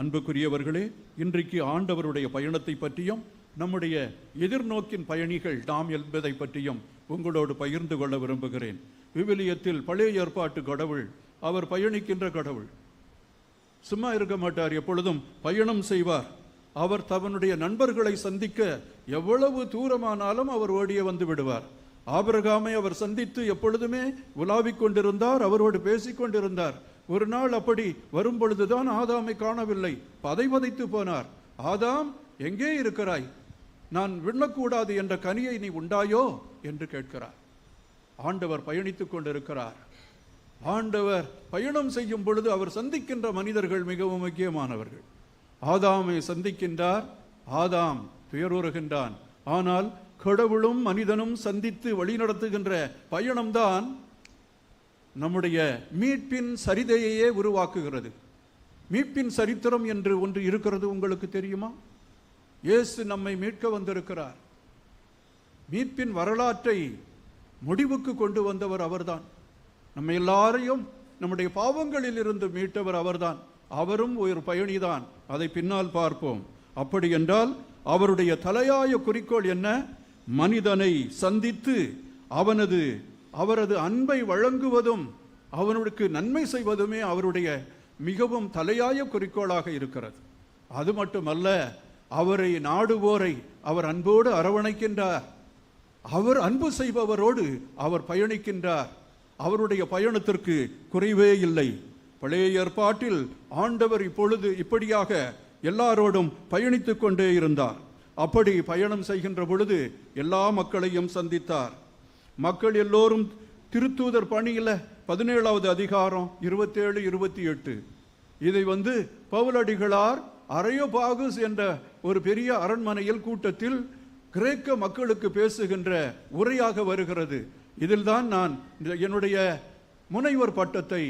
அன்புக்குரியவர்களே இன்றைக்கு ஆண்டவருடைய பயணத்தை பற்றியும் நம்முடைய எதிர்நோக்கின் பயணிகள் நாம் என்பதை பற்றியும் உங்களோடு பகிர்ந்து கொள்ள விரும்புகிறேன். விவிலியத்தில் பழைய ஏற்பாட்டு கடவுள் அவர் பயணிக்கின்ற கடவுள். சும்மா இருக்க மாட்டார் எப்பொழுதும் பயணம் செய்வார். அவர் தவனுடைய நண்பர்களை சந்திக்க எவ்வளவு தூரமானாலும் அவர் ஓடியே வந்து விடுவார். ஆபிரகாமை அவர் சந்தித்து எப்பொழுதுமே உலாவிக் கொண்டிருந்தார் அவரோடு பேசிக் கொண்டிருந்தார். ஒரு நாள் அப்படி வரும் பொழுதுதான் ஆதாமை காணவில்லை. பதை பதைவதைத்து போனார். ஆதாம் எங்கே இருக்கிறாய்? நான் விண்ணக்கூடாது என்ற கனியை நீ உண்டாயோ? என்று கேட்கிறார். ஆண்டவர் பயணித்துக் கொண்டிருக்கிறார். ஆண்டவர் பயணம் செய்யும் பொழுது அவர் சந்திக்கின்ற மனிதர்கள் மிகவும் முக்கியமானவர்கள். ஆதாமை சந்திக்கின்றார். ஆதாம் துயருறுகின்றான். ஆனால் கடவுளும் மனிதனும் சந்தித்து வழிநடத்துகின்ற பயணம்தான் நம்முடைய மீட்பின் சரிதையையே உருவாக்குகிறது. மீட்பின் சரித்திரம் என்று ஒன்று இருக்கிறது உங்களுக்கு தெரியுமா? இயேசு நம்மை மீட்க வந்திருக்கிறார். மீட்பின் வரலாற்றை முடிவுக்கு கொண்டு வந்தவர் அவர்தான். நம்ம எல்லாரையும் நம்முடைய பாவங்களில் இருந்து மீட்டவர் அவர்தான். அவரும் ஒரு பயணிதான். அதை பின்னால் பார்ப்போம். அப்படி என்றால் அவருடைய தலையாய குறிக்கோள் என்ன? மனிதனை சந்தித்து அவனது அவரது அன்பை வழங்குவதும் அவனுக்கு நன்மை செய்வதுமே அவருடைய மிகவும் தலையாய குறிக்கோளாக இருக்கிறது. அது மட்டுமல்ல அவரை நாடுவோரை அவர் அன்போடு அரவணைக்கின்றார். அவர் அன்பு செய்பவரோடு அவர் பயணிக்கின்றார். அவருடைய பயணத்திற்கு குறைவே இல்லை. பழைய ஏற்பாட்டில் ஆண்டவர் இப்பொழுது இப்படியாக எல்லாரோடும் பயணித்து கொண்டே இருந்தார். அப்படி பயணம் செய்கின்ற பொழுது எல்லா மக்களையும் சந்தித்தார். மக்கள் எல்லோரும் திருத்தூதர் பணியில் பதினேழாவது அதிகாரம் இருபத்தேழு இருபத்தி எட்டு இதை வந்து பவுலடிகளார் அரையோபாகுஸ் என்ற ஒரு பெரிய அரண்மனையில் கூட்டத்தில் கிரேக்க மக்களுக்கு பேசுகின்ற உரையாக வருகிறது. இதில்தான் நான் என்னுடைய முனைவர் பட்டத்தை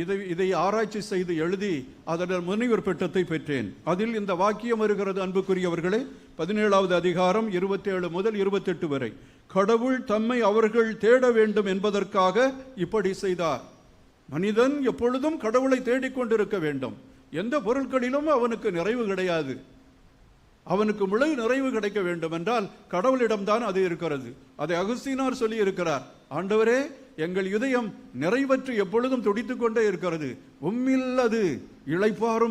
இதை இதை ஆராய்ச்சி செய்து எழுதி அதன் முனைவர் பட்டத்தை பெற்றேன். அதில் இந்த வாக்கியம் வருகிறது அன்புக்குரியவர்களே. பதினேழாவது அதிகாரம் இருபத்தேழு முதல் இருபத்தெட்டு வரை. கடவுள் தம்மை அவர்கள் தேட வேண்டும் என்பதற்காக இப்படி செய்தார். மனிதன் எப்பொழுதும் கடவுளை தேடிக்கொண்டிருக்க வேண்டும். எந்த பொருட்களிலும் அவனுக்கு நிறைவு கிடையாது. அவனுக்கு முழு நிறைவு கிடைக்க வேண்டும் என்றால் கடவுளிடம்தான் அது இருக்கிறது. அதை அகஸ்தீனார் சொல்லி இருக்கிறார் ஆண்டவரே எங்கள் இதயம் நிறைவற்று எப்பொழுதும் துடித்து கொண்டே இருக்கிறது. உம்மில் அது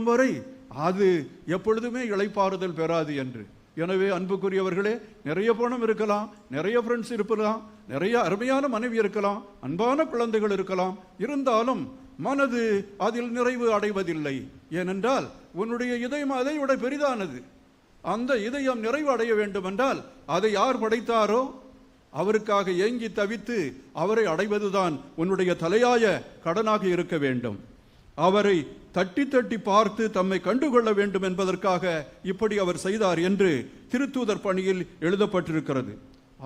வரை அது எப்பொழுதுமே இளைப்பாறுதல் பெறாது என்று. எனவே அன்புக்குரியவர்களே நிறைய பணம் இருக்கலாம் நிறைய ஃப்ரெண்ட்ஸ் இருக்கலாம் நிறைய அருமையான மனைவி இருக்கலாம் அன்பான குழந்தைகள் இருக்கலாம். இருந்தாலும் மனது அதில் நிறைவு அடைவதில்லை. ஏனென்றால் உன்னுடைய இதயம் அதை விட பெரிதானது. அந்த இதயம் நிறைவு அடைய வேண்டுமென்றால் அதை யார் படைத்தாரோ அவருக்காக ஏங்கி தவித்து அவரை அடைவதுதான் உன்னுடைய தலையாய கடனாக இருக்க வேண்டும். அவரை தட்டி தட்டி பார்த்து தம்மை கண்டுகொள்ள வேண்டும் என்பதற்காக இப்படி அவர் செய்தார் என்று திருத்தூதர் பணியில் எழுதப்பட்டிருக்கிறது.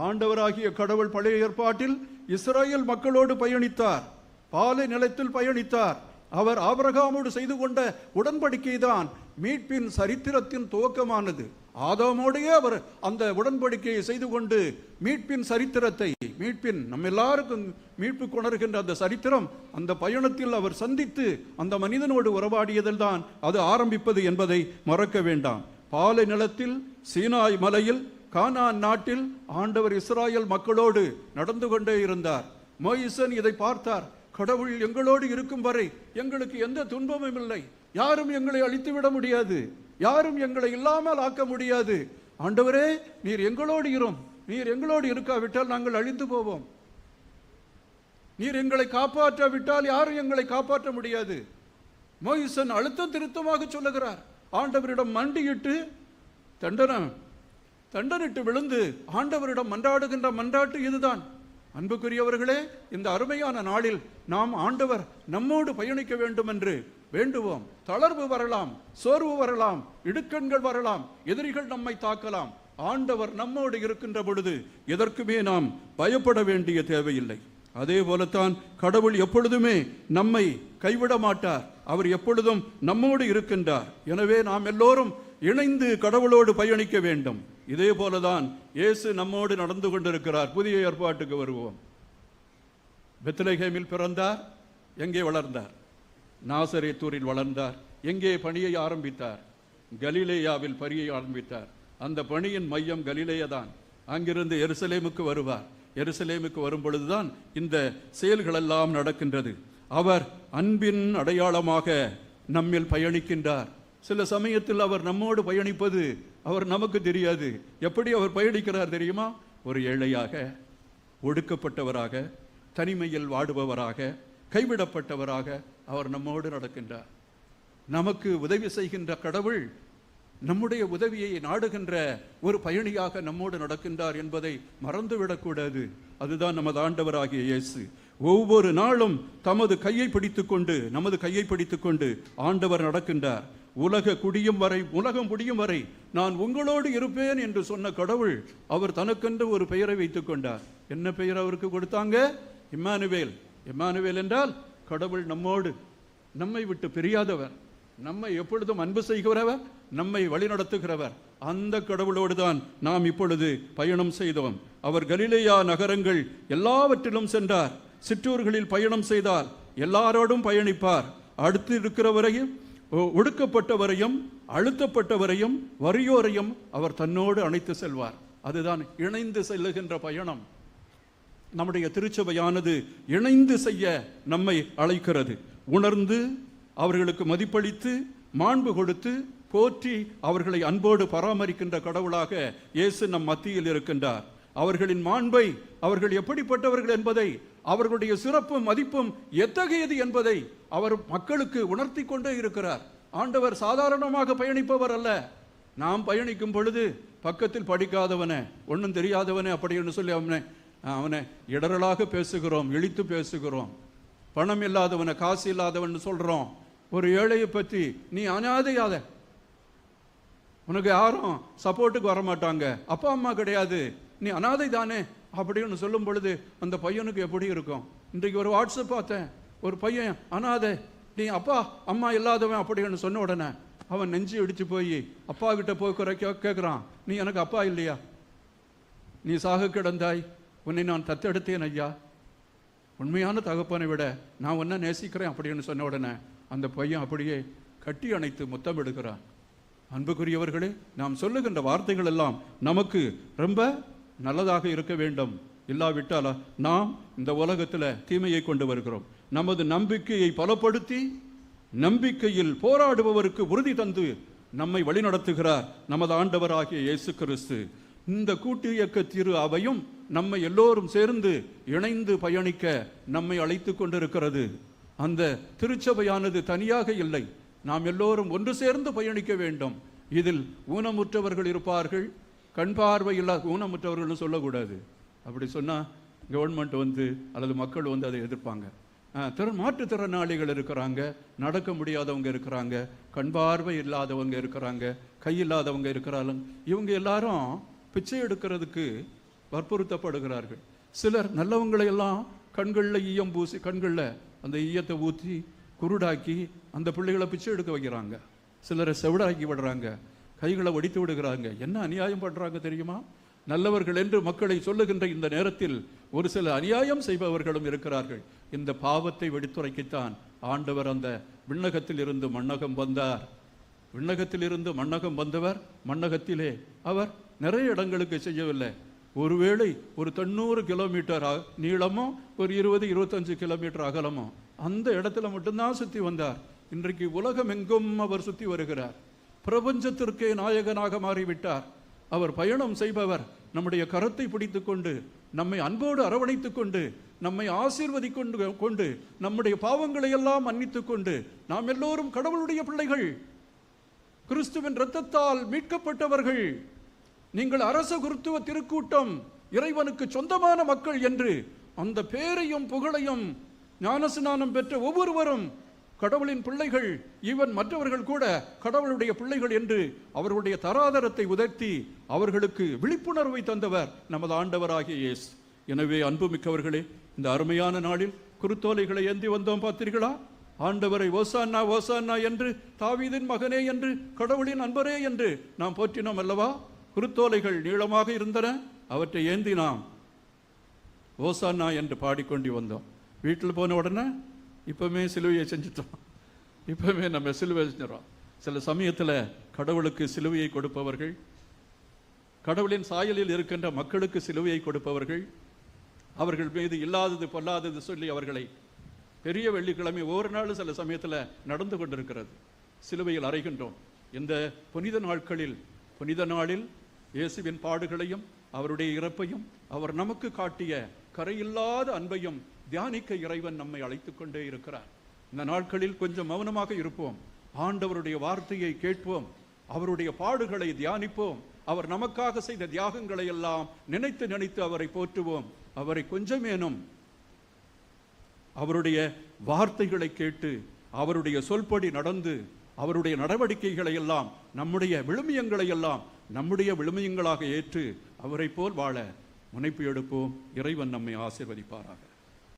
ஆண்டவராகிய கடவுள் பழைய ஏற்பாட்டில் இஸ்ரேல் மக்களோடு பயணித்தார். பாலை நிலத்தில் பயணித்தார். அவர் ஆபரகாமோடு செய்து கொண்ட உடன்படிக்கை தான் மீட்பின் சரித்திரத்தின் துவக்கமானது. ஆதாமோடையே அவர் அந்த உடன்படிக்கையை செய்து கொண்டு மீட்பின் சரித்திரத்தை மீட்பின் நம்ம எல்லாருக்கும் மீட்பு கொணர்கின்ற அந்த சரித்திரம் அந்த பயணத்தில் அவர் சந்தித்து அந்த மனிதனோடு உறவாடியதில் தான் அது ஆரம்பிப்பது என்பதை மறக்க வேண்டாம். பாலை நிலத்தில் சீனாய் மலையில் கானான் நாட்டில் ஆண்டவர் இஸ்ராயல் மக்களோடு நடந்து கொண்டே இருந்தார். மோயிசன் இதை பார்த்தார். கடவுள் எங்களோடு இருக்கும் வரை எங்களுக்கு எந்த துன்பமும் இல்லை. யாரும் எங்களை அழித்து விட முடியாது. யாரும் எங்களை இல்லாமல் ஆக்க முடியாது. ஆண்டவரே நீர் எங்களோடு இரும். நீர் எங்களோடு இருக்காவிட்டால் நாங்கள் அழிந்து போவோம். நீர் எங்களை காப்பாற்றாவிட்டால் யாரும் எங்களை காப்பாற்ற முடியாது. மோயிசன் அழுத்தம் திருத்தமாக சொல்லுகிறார். ஆண்டவரிடம் மண்டியிட்டு தண்டனம் தண்டனிட்டு விழுந்து ஆண்டவரிடம் மன்றாடுகின்ற மன்றாட்டு இதுதான். அன்புக்குரியவர்களே இந்த அருமையான நாளில் நாம் ஆண்டவர் நம்மோடு பயணிக்க வேண்டும் என்று வேண்டுவோம். தளர்வு வரலாம் சோர்வு வரலாம் இடுக்கண்கள் வரலாம் எதிரிகள் நம்மை தாக்கலாம். ஆண்டவர் நம்மோடு இருக்கின்ற பொழுது எதற்குமே நாம் பயப்பட வேண்டிய தேவையில்லை. அதே போலத்தான் கடவுள் எப்பொழுதுமே நம்மை கைவிட மாட்டார். அவர் எப்பொழுதும் நம்மோடு இருக்கின்றார். எனவே நாம் எல்லோரும் இணைந்து கடவுளோடு பயணிக்க வேண்டும். இதே போலதான் இயேசு நம்மோடு நடந்து கொண்டிருக்கிறார். புதிய ஏற்பாட்டுக்கு வருவோம். பெத்லகேமில் பிறந்தார் எங்கே வளர்ந்தார்? நாசரேத்தூரில் வளர்ந்தார். எங்கே பணியை ஆரம்பித்தார்? கலிலேயாவில் பணியை ஆரம்பித்தார். அந்த பணியின் மையம் கலிலேயா தான். அங்கிருந்து எருசலேமுக்கு வருவார். எருசலேமுக்கு வரும் பொழுதுதான் இந்த செயல்களெல்லாம் நடக்கின்றது. அவர் அன்பின் அடையாளமாக நம்மில் பயணிக்கின்றார். சில சமயத்தில் அவர் நம்மோடு பயணிப்பது அவர் நமக்கு தெரியாது. எப்படி அவர் பயணிக்கிறார் தெரியுமா? ஒரு ஏழையாக ஒடுக்கப்பட்டவராக தனிமையில் வாடுபவராக கைவிடப்பட்டவராக அவர் நம்மோடு நடக்கின்றார். நமக்கு உதவி செய்கின்ற கடவுள் நம்முடைய உதவியை நாடுகின்ற ஒரு பயணியாக நம்மோடு நடக்கின்றார் என்பதை மறந்துவிடக்கூடாது. அதுதான் நமது ஆண்டவராகிய இயேசு. ஒவ்வொரு நாளும் தமது கையை பிடித்துக்கொண்டு நமது கையை பிடித்துக்கொண்டு ஆண்டவர் நடக்கின்றார். உலக குடியும் வரை உலகம் முடியும் வரை நான் உங்களோடு இருப்பேன் என்று சொன்ன கடவுள் அவர் தனக்கென்று ஒரு பெயரை வைத்துக்கொண்டார். என்ன பெயர் அவருக்கு கொடுத்தாங்க? இம்மானுவேல். இம்மானுவேல் என்றால் கடவுள் நம்மோடு நம்மை விட்டு பிரியாதவர் நம்மை எப்பொழுதும் அன்பு செய்கிறவர் நம்மை வழிநடத்துகிறவர். அந்த கடவுளோடு தான் நாம் இப்பொழுது பயணம் செய்தோம். அவர் கலிலேயா நகரங்கள் எல்லாவற்றிலும் சென்றார். சிற்றூர்களில் பயணம் செய்தார். எல்லாரோடும் பயணிப்பார். அடுத்து இருக்கிறவரையும் ஒடுக்கப்பட்டவரையும் அழுத்தப்பட்டவரையும் வறியோரையும் அவர் தன்னோடு அணைத்து செல்வார். அதுதான் இணைந்து செல்லுகின்ற பயணம். நம்முடைய திருச்சபையானது இணைந்து செய்ய நம்மை அழைக்கிறது. உணர்ந்து அவர்களுக்கு மதிப்பளித்து மாண்பு கொடுத்து போற்றி அவர்களை அன்போடு பராமரிக்கின்ற கடவுளாக இயேசு நம் மத்தியில் இருக்கின்றார். அவர்களின் மாண்பை அவர்கள் எப்படிப்பட்டவர்கள் என்பதை அவர்களுடைய சிறப்பும் மதிப்பும் எத்தகையது என்பதை அவர் மக்களுக்கு உணர்த்தி கொண்டே இருக்கிறார். ஆண்டவர் சாதாரணமாக பயணிப்பவர் அல்ல. நாம் பயணிக்கும் பொழுது பக்கத்தில் படிக்காதவனே ஒன்றும் தெரியாதவனே அப்படின்னு சொல்லி அவனை அவனை இடரலாக பேசுகிறோம் இழித்து பேசுகிறோம். பணம் இல்லாதவனை காசு இல்லாதவன் சொல்கிறோம் ஒரு ஏழையை பற்றி நீ அனாதையாத. உனக்கு யாரும் சப்போர்ட்டுக்கு வர மாட்டாங்க அப்பா அம்மா கிடையாது. நீ அனாதை தானே. அப்படின்னு சொல்லும் பொழுது அந்த பையனுக்கு எப்படி இருக்கும்? இன்றைக்கு ஒரு வாட்ஸ்அப் பார்த்தேன். ஒரு பையன் அனாதை. நீ அப்பா அம்மா இல்லாதவன் அப்படின்னு சொன்ன உடனே அவன் நெஞ்சு இடித்து போய் அப்பா கிட்ட போய் குறை கேட்குறான் நீ எனக்கு அப்பா இல்லையா? நீ சாக கிடந்தாய். உன்னை நான் தத்தெடுத்தேன் ஐயா. உண்மையான தகப்பனை விட நான் ஒன்றை நேசிக்கிறேன் அப்படின்னு சொன்ன உடனே அந்த பையன் அப்படியே கட்டி அணைத்து முத்தம் எடுக்கிறான் அன்புக்குரியவர்களே நாம் சொல்லுகின்ற வார்த்தைகள் எல்லாம் நமக்கு ரொம்ப நல்லதாக இருக்க வேண்டும். இல்லாவிட்டால் நாம் இந்த உலகத்தில் தீமையை கொண்டு வருகிறோம். நமது நம்பிக்கையை பலப்படுத்தி நம்பிக்கையில் போராடுபவருக்கு உறுதி தந்து நம்மை வழிநடத்துகிறார் நமது ஆண்டவராகிய இயேசு கிறிஸ்து. இந்த கூட்டு இயக்க திரு அவையும் நம்மை எல்லோரும் சேர்ந்து இணைந்து பயணிக்க நம்மை அழைத்து கொண்டிருக்கிறது. அந்த திருச்சபையானது தனியாக இல்லை. நாம் எல்லோரும் ஒன்று சேர்ந்து பயணிக்க வேண்டும். இதில் ஊனமுற்றவர்கள் இருப்பார்கள். கண் பார்வை இல்லாத ஊனமுற்றவர்கள்னு சொல்லக்கூடாது. அப்படி சொன்னால் கவர்மெண்ட் வந்து அல்லது மக்கள் வந்து அதை எதிர்ப்பாங்க. திறன் மாற்றுத்திறனாளிகள் இருக்கிறாங்க. நடக்க முடியாதவங்க இருக்கிறாங்க. கண் பார்வை இல்லாதவங்க இருக்கிறாங்க. கை இல்லாதவங்க இருக்கிறாங்க. இவங்க எல்லாரும் பிச்சை எடுக்கிறதுக்கு வற்புறுத்தப்படுகிறார்கள். சிலர் நல்லவங்களை எல்லாம் கண்களில் ஈயம் பூசி கண்களில் அந்த ஈயத்தை ஊற்றி குருடாக்கி அந்த பிள்ளைகளை பிச்சை எடுக்க வைக்கிறாங்க. சிலரை செவிடாக்கி விடுறாங்க. கைகளை ஒடித்து விடுகிறாங்க. என்ன அநியாயம் பண்றாங்க தெரியுமா? நல்லவர்கள் என்று மக்களை சொல்லுகின்ற இந்த நேரத்தில் ஒரு சில அநியாயம் செய்பவர்களும் இருக்கிறார்கள். இந்த பாவத்தை வெடித்துரைக்கத்தான் ஆண்டவர் அந்த விண்ணகத்தில் இருந்து மண்ணகம் வந்தார். விண்ணகத்தில் இருந்து மண்ணகம் வந்தவர் மண்ணகத்திலே. அவர் நிறைய இடங்களுக்கு செய்யவில்லை. ஒருவேளை ஒரு தொண்ணூறு கிலோமீட்டர் நீளமும் நீளமோ ஒரு இருபது இருபத்தஞ்சு கிலோமீட்டர் அகலமோ அந்த இடத்துல மட்டும்தான் சுற்றி வந்தார். இன்றைக்கு உலகம் எங்கும் அவர் சுற்றி வருகிறார். பிரபஞ்சத்திற்கே நாயகனாக மாறிவிட்டார். அவர் பயணம் செய்பவர் நம்முடைய கரத்தை பிடித்து கொண்டு நம்மை அன்போடு அரவணைத்து கொண்டு நம்மை ஆசீர்வதி கொண்டு கொண்டு நம்முடைய பாவங்களை எல்லாம் மன்னித்துக் கொண்டு நாம் எல்லோரும் கடவுளுடைய பிள்ளைகள் கிறிஸ்துவின் இரத்தத்தால் மீட்கப்பட்டவர்கள். நீங்கள் அரச குருத்துவ திருக்கூட்டம் இறைவனுக்கு சொந்தமான மக்கள் என்று அந்த பேரையும் புகழையும் ஞானஸ்நானம் பெற்ற ஒவ்வொருவரும் கடவுளின் பிள்ளைகள் ஈவன் மற்றவர்கள் கூட கடவுளுடைய பிள்ளைகள் என்று அவர்களுடைய தராதரத்தை உதர்த்தி அவர்களுக்கு விழிப்புணர்வை தந்தவர் நமது ஆண்டவராகிய இயேசு. எனவே அன்புமிக்கவர்களே இந்த அருமையான நாளில் குருத்தோலைகளை ஏந்தி வந்தோம் பார்த்தீர்களா? ஆண்டவரை ஓசான்னா ஓசான்னா என்று தாவீதின் மகனே என்று கடவுளின் அன்பரே என்று நாம் போற்றினோம் அல்லவா? குருத்தோலைகள் நீளமாக இருந்தன அவற்றை ஏந்தி நாம் ஓசானா என்று பாடிக்கொண்டு வந்தோம். வீட்டில் போன உடனே இப்பவுமே சிலுவையை செஞ்சிட்டோம். இப்போவுமே நம்ம சிலுவை செஞ்சிடறோம். சில சமயத்துல கடவுளுக்கு சிலுவையை கொடுப்பவர்கள் கடவுளின் சாயலில் இருக்கின்ற மக்களுக்கு சிலுவையை கொடுப்பவர்கள் அவர்கள் மீது இல்லாதது பொல்லாதது சொல்லி அவர்களை பெரிய வெள்ளிக்கிழமை ஒவ்வொரு நாளும் சில சமயத்தில் நடந்து கொண்டிருக்கிறது. சிலுவையில் அறைகின்றோம். இந்த புனித நாட்களில் புனித நாளில் இயேசுவின் பாடுகளையும் அவருடைய இறப்பையும் அவர் நமக்கு காட்டிய கரையில்லாத அன்பையும் தியானிக்க இறைவன் நம்மை அழைத்துக் கொண்டே இருக்கிறார். இந்த நாட்களில் கொஞ்சம் மௌனமாக இருப்போம். ஆண்டவருடைய வார்த்தையை கேட்போம். அவருடைய பாடுகளை தியானிப்போம். அவர் நமக்காக செய்த தியாகங்களை எல்லாம் நினைத்து நினைத்து அவரை போற்றுவோம். அவரை கொஞ்சமேனும் அவருடைய வார்த்தைகளை கேட்டு அவருடைய சொல்படி நடந்து அவருடைய நடவடிக்கைகளை எல்லாம் நம்முடைய விழுமியங்களை எல்லாம் நம்முடைய விழுமையங்களாக ஏற்று அவரை போல் வாழ முனைப்பு எடுப்போம். இறைவன் நம்மை ஆசிர்வதிப்பாராக.